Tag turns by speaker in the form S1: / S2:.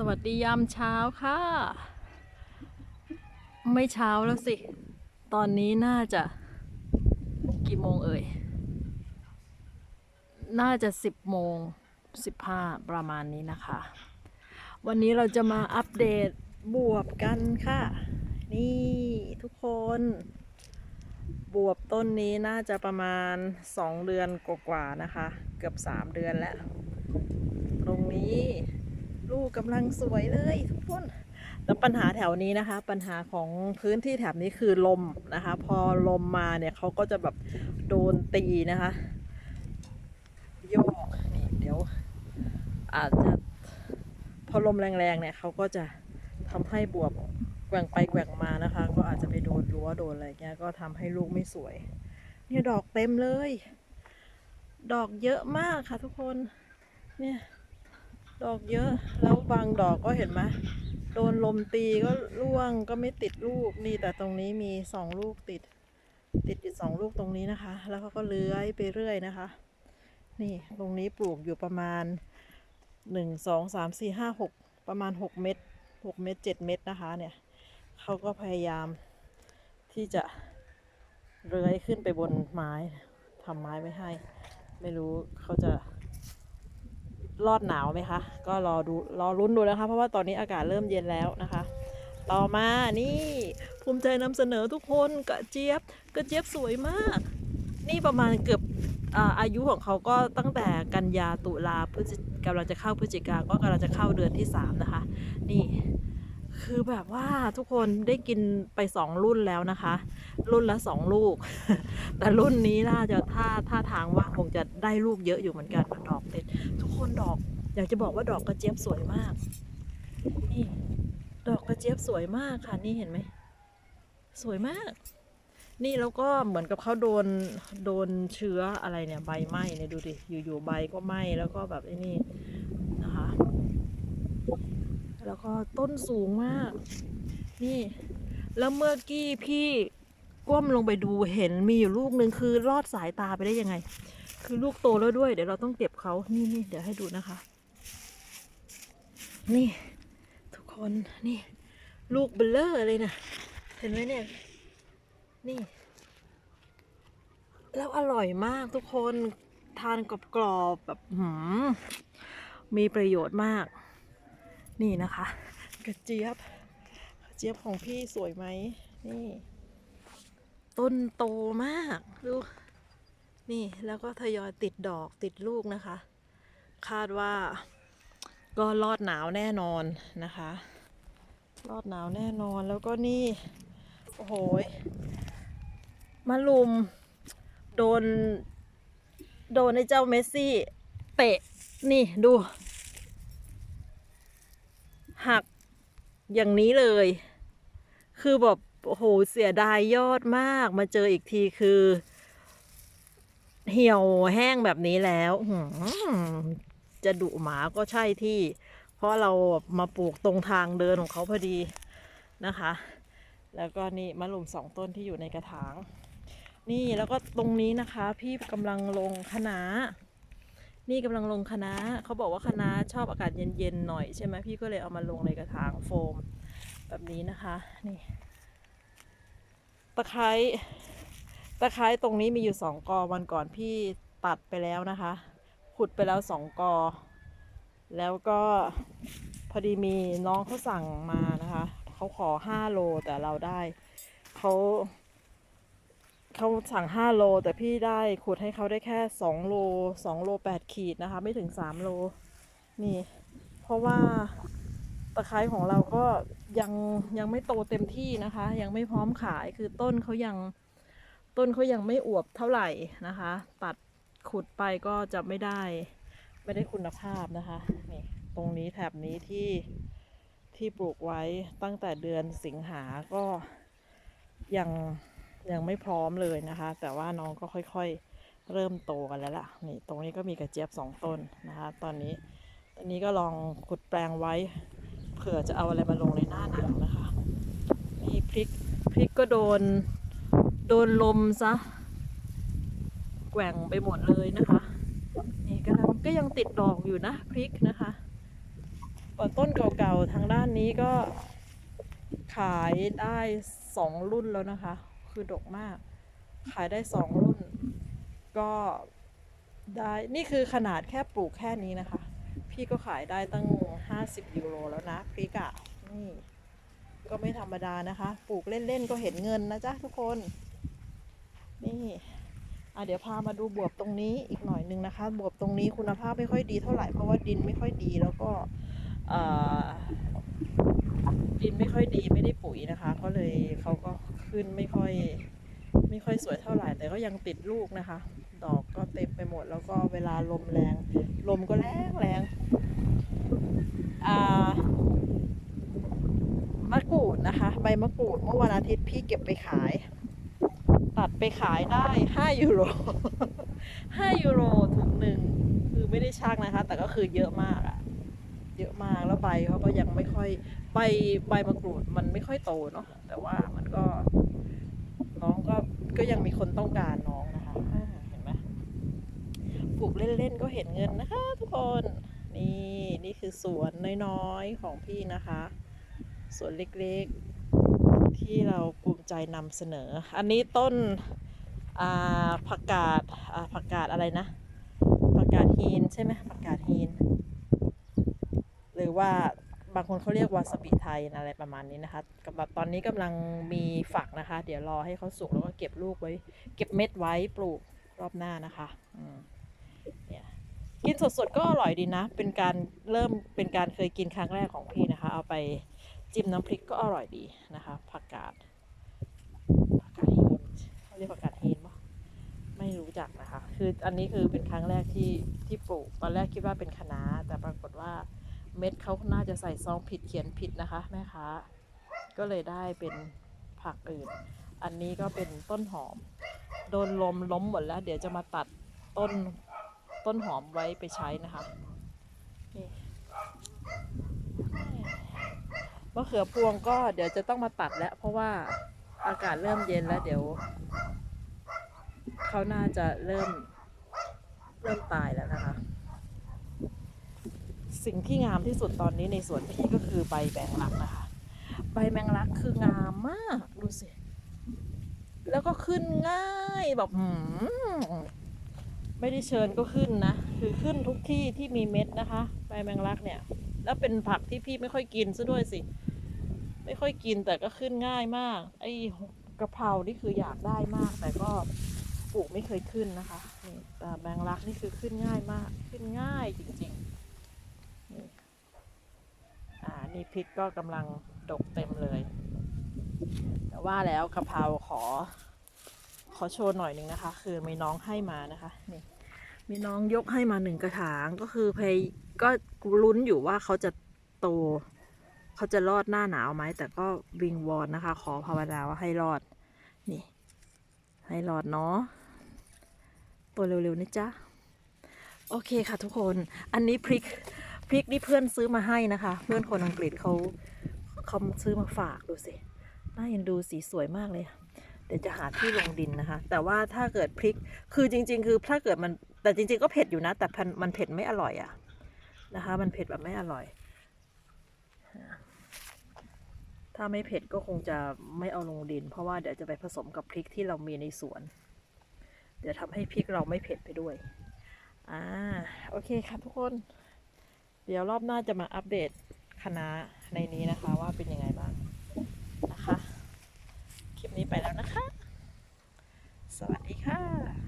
S1: สวัสดียามเช้าค่ะ ไม่เช้าแล้วสิ ตอนนี้น่าจะกี่โมงเอ่ย น่าจะสิบโมงสิบห้าประมาณนี้นะคะ วันนี้เราจะมาอัปเดตบวบกันค่ะ นี่ทุกคน บวบต้นนี้น่าจะประมาณ2เดือนกว่าๆนะคะ เกือบ3เดือนแล้ว ตรงนี้ ลูกกำลังสวยเลยทุกคนแต่ปัญหาแถวนี้นะคะ ปัญหาของพื้นที่แถบนี้คือลมนะคะ พอลมมาเนี่ยเขาก็จะแบบโดนตีนะคะโยกนี่เดี๋ยว อาจจะพอลมแรงๆเนี่ยเขาก็จะทำให้บวบแกว่งไปแกว่งมานะคะ ก็อาจจะไปโดนรั้วโดนอะไรเงี้ยก็ทำให้ลูกไม่สวย เนี่ยดอกเต็มเลย ดอกเยอะมากค่ะทุกคนเนี่ย ดอกเยอะ แล้วบางดอกก็เห็นไหมโดนลมตีก็ร่วงก็ไม่ติดลูกนี่แต่ตรงนี้มีสองลูกติด ติดอยู่สองลูกตรงนี้นะคะ แล้วเขาก็เลื้อยไปเรื่อยนะคะ นี่ตรงนี้ปลูกอยู่ประมาณหนึ่งสองสามสี่ห้าหกประมาณหกเม็ดหกเม็ดเจ็ดเม็ดนะคะเนี่ยเขาก็พยายามที่จะเลื้อยขึ้นไปบนไม้ทำไม้ไว้ให้ ไม่รู้เขาจะ รอดหนาวไหมคะ ก็รอดูรอลุ้นดูนะคะ เพราะว่าตอนนี้อากาศเริ่มเย็นแล้วนะคะ ต่อมานี่ภูมิใจนำเสนอทุกคนกระเจี๊ยบกระเจี๊ยบสวยมาก นี่ประมาณเกือบอาอายุของเขาก็ตั้งแต่กันยาตุลาพฤศจิกำลังจะเข้าพฤศจิกาก็กำลังจะเข้าเดือนที่ 3 นะคะ นี่ คือแบบว่าทุกคนได้กินไป2รุ่นแล้วนะคะ รุ่นละ2ลูก แต่รุ่นนี้น่าจะท่าท่าทางว่าคงจะได้ลูกเยอะอยู่เหมือนกันดอกเด็ดทุกคนดอก อยากจะบอกว่าดอกกระเจี๊ยบสวยมากนี่ดอกกระเจี๊ยบสวยมากค่ะนี่เห็นไหมสวยมาก นี่แล้วก็เหมือนกับเขาโดนโดนเชื้ออะไรเนี่ยใบไหม้เนี่ยดูดิอยู่ๆใบก็ไหม้แล้วก็แบบไอ้นี่นะคะ แล้วก็ต้นสูงมาก นี่ แล้วเมื่อกี้พี่ก้มลงไปดูเห็นมีอยู่ลูกหนึ่งคือรอดสายตาไปได้ยังไง คือลูกโตแล้วด้วย เดี๋ยวเราต้องเก็บเขานี่นี่เดี๋ยวให้ดูนะคะ นี่ ทุกคนนี่ ลูกเบลเลอร์เลยนะเห็นไหมเนี่ย นี่ แล้วอร่อยมากทุกคนทานกรอบๆแบบหืมมีประโยชน์มาก นี่นะคะกระเจี๊ยบกระเจี๊ยบของพี่สวยไหมนี่ ต้นโตมากดูนี่แล้วก็ทยอยติดดอกติดลูกนะคะ คาดว่าก็รอดหนาวแน่นอนนะคะ รอดหนาวแน่นอนแล้วก็นี่ โอ้โหมาลุม โดน โดนไอ้เจ้าเมสซี่ เตะ นี่ดู หักอย่างนี้เลย คือแบบโอ้โหเสียดายยอดมาก มาเจออีกทีคือ เหี่ยวแห้งแบบนี้แล้วจะดุหมาก็ใช่ที่ เพราะเรามาปลูกตรงทางเดินของเขาพอดีนะคะ แล้วก็นี่มะลุมสองต้นที่อยู่ในกระถาง นี่แล้วก็ตรงนี้นะคะ พี่กำลังลงคะน้า นี่กำลังลงคะน้าเขาบอกว่าคะน้าชอบอากาศเย็นๆหน่อยใช่ไหมพี่ก็เลยเอามาลงในกระถางโฟม แบบนี้นะคะนี่ตะไคร้ตะไคร้ตรงนี้มีอยู่สองกอวันก่อนพี่ตัดไปแล้วนะคะ ขุดไปแล้วสองกอ แล้วก็พอดีมีน้องเขาสั่งมานะคะเขาขอห้าโลแต่เราได้เขา เขาสั่งห้าโล แต่พี่ได้ขุดให้เขาได้แค่สองโลสองโลแปดขีดนะคะ ไม่ถึงสามโล นี่ เพราะว่าตะไคร้ของเราก็ยังยังไม่โตเต็มที่นะคะ ยังไม่พร้อมขายคือต้นเขายังต้นเขายังไม่อวบเท่าไหร่นะคะ ตัดขุดไปก็จะไม่ได้ ไม่ได้คุณภาพนะคะนี่ตรงนี้แถบนี้ที่ที่ปลูกไว้ตั้งแต่เดือนสิงหาก็ยัง ยังไม่พร้อมเลยนะคะ แต่ว่าน้องก็ค่อยๆเริ่มโตกันแล้วล่ะนี่ตรงนี้ก็มีกระเจี๊ยบสองต้นนะคะ ตอนนี้ตอนนี้ก็ลองขุดแปลงไว้ เผื่อจะเอาอะไรมาลงในหน้าหนาวนะคะนี่พริกพริกก็โดนโดนลมซะแกว่งไปหมดเลยนะคะ นี่ก็ยังก็ยังติดดอกอยู่นะพริกนะคะส่วนต้นเก่าๆทางด้านนี้ก็ขายได้สองรุ่นแล้วนะคะ คือดกมาก ขายได้สองรุ่น ก็ได้นี่คือขนาดแค่ปลูกแค่นี้นะคะ พี่ก็ขายได้ตั้ง 50 ยูโรแล้วนะพริกอะนี่ ก็ไม่ธรรมดานะคะ ปลูกเล่นๆก็เห็นเงินนะจ๊ะทุกคน นี่อะเดี๋ยวพามาดูบวบตรงนี้อีกหน่อยนึงนะคะ บวบตรงนี้คุณภาพไม่ค่อยดีเท่าไหร่เพราะว่าดินไม่ค่อยดีแล้วก็ ดินไม่ค่อยดีไม่ได้ปุ๋ยนะคะ ก็เลยเขาก็ขึ้นไม่ค่อย ไม่ค่อยสวยเท่าไหร่ แต่ก็ยังติดลูกนะคะ ดอกก็เต็มไปหมด แล้วก็เวลาลมแรง ลมก็แรงแรงมะกรูดนะคะ ใบมะกรูดเมื่อวันอาทิตย์พี่เก็บไปขาย ตัดไปขายได้5ยูโร5ยูโรถุงหนึ่งคือไม่ได้ช่างนะคะ แต่ก็คือเยอะมากอะเยอะมาก แล้ว ใบเขาก็ยังไม่ค่อยใบใบมะกรูดมันไม่ค่อยโตเนาะแต่ว่ามันก็ น้องก็ก็ยังมีคนต้องการน้องนะคะเห็นไหมปลูกเล่นๆก็เห็นเงินนะคะ ทุกคนนี่นี่คือสวนน้อยๆของพี่นะคะ สวนเล็กๆที่เราภูมิใจนำเสนอ อันนี้ต้นผักกาดผักกาดอะไรนะผักกาดฮีนใช่ไหมผักกาดฮีน ว่าบางคนเขาเรียกวาซาบิไทยอะไรประมาณนี้นะคะกำลังตอนนี้กำลังมีฝักนะคะ เดี๋ยวรอให้เขาสุกแล้วก็เก็บลูกไว้ เก็บเม็ดไว้ปลูกรอบหน้านะคะเนี่ยกินสดๆก็อร่อยดีนะ เป็นการเริ่มเป็นการเคยกินครั้งแรกของพี่นะคะ เอาไปจิ้มน้ำพริกก็อร่อยดีนะคะผักกาดผักกาดเฮนเขาเรียกผักกาดเฮนปะไม่รู้จักนะคะ คืออันนี้คือเป็นครั้งแรกที่ที่ปลูกตอนแรกคิดว่าเป็นคะน้าแต่ปรากฏว่า เม็ดเขาน่าจะใส่ซองผิดเขียนผิดนะคะแม่ค้าก็เลยได้เป็นผักอื่น อันนี้ก็เป็นต้นหอม โดนลมล้มหมดแล้ว เดี๋ยวจะมาตัดต้นต้นหอมไว้ไปใช้นะคะนี่มะเขือพวงก็เดี๋ยวจะต้องมาตัดแล้ว เพราะว่าอากาศเริ่มเย็นแล้วเดี๋ยวเขาน่าจะเริ่มเริ่มตายแล้วนะคะ สิ่งที่งามที่สุดตอนนี้ในสวนพี่ก็คือใบแมงลักนะคะ ใบแมงลักคืองามมากดูสิแล้วก็ขึ้นง่ายแบบไม่ได้เชิญก็ขึ้นนะ คือขึ้นทุกที่ที่มีเม็ดนะคะ ใบแมงลักเนี่ย แล้วเป็นผักที่พี่ไม่ค่อยกินซะด้วยสิ ไม่ค่อยกินแต่ก็ขึ้นง่ายมาก ไอ้กะเพรานี่คืออยากได้มาก แต่ก็ปลูกไม่เคยขึ้นนะคะแต่แมงลักนี่คือขึ้นง่ายมาก ขึ้นง่ายจริง ๆ นี่อ่า นี่พริกก็กำลังดกเต็มเลย แต่ว่าแล้วกะเพราขอ ขอโชว์หน่อยหนึ่งนะคะ คือมีน้องให้มานะคะนี่มีน้องยกให้มาหนึ่งกระถางก็คือพยก็ลุ้นอยู่ว่าเขาจะโต เขาจะรอดหน้าหนาวไหมแต่ก็วิงวอนนะคะ ขอภาวนาว่าให้รอด นี่ ให้รอดเนาะตัวเร็วๆนะจ๊ะ โอเคค่ะทุกคน อันนี้พริก พริกนี่เพื่อนซื้อมาให้นะคะ เพื่อนคนอังกฤษเขาเขาซื้อมาฝากดูสิน่าเอ็นดูสีสวยมากเลยเดี๋ยวจะหาที่ลงดินนะคะ แต่ว่าถ้าเกิดพริกคือจริง ๆ คือถ้าเกิดมันแต่จริง ๆ ก็เผ็ดอยู่นะ แต่พันมันเผ็ดไม่อร่อยอะนะคะ มันเผ็ดแบบไม่อร่อย ถ้าไม่เผ็ดก็คงจะไม่เอาลงดิน เพราะว่าเดี๋ยวจะไปผสมกับพริกที่เรามีในสวน เดี๋ยวทำให้พริกเราไม่เผ็ดไปด้วยอ่าโอเคค่ะทุกคน เดี๋ยวรอบหน้าจะมาอัปเดตคณะในนี้นะคะว่าเป็นยังไงบ้างนะคะ คลิปนี้ไปแล้วนะคะ สวัสดีค่ะ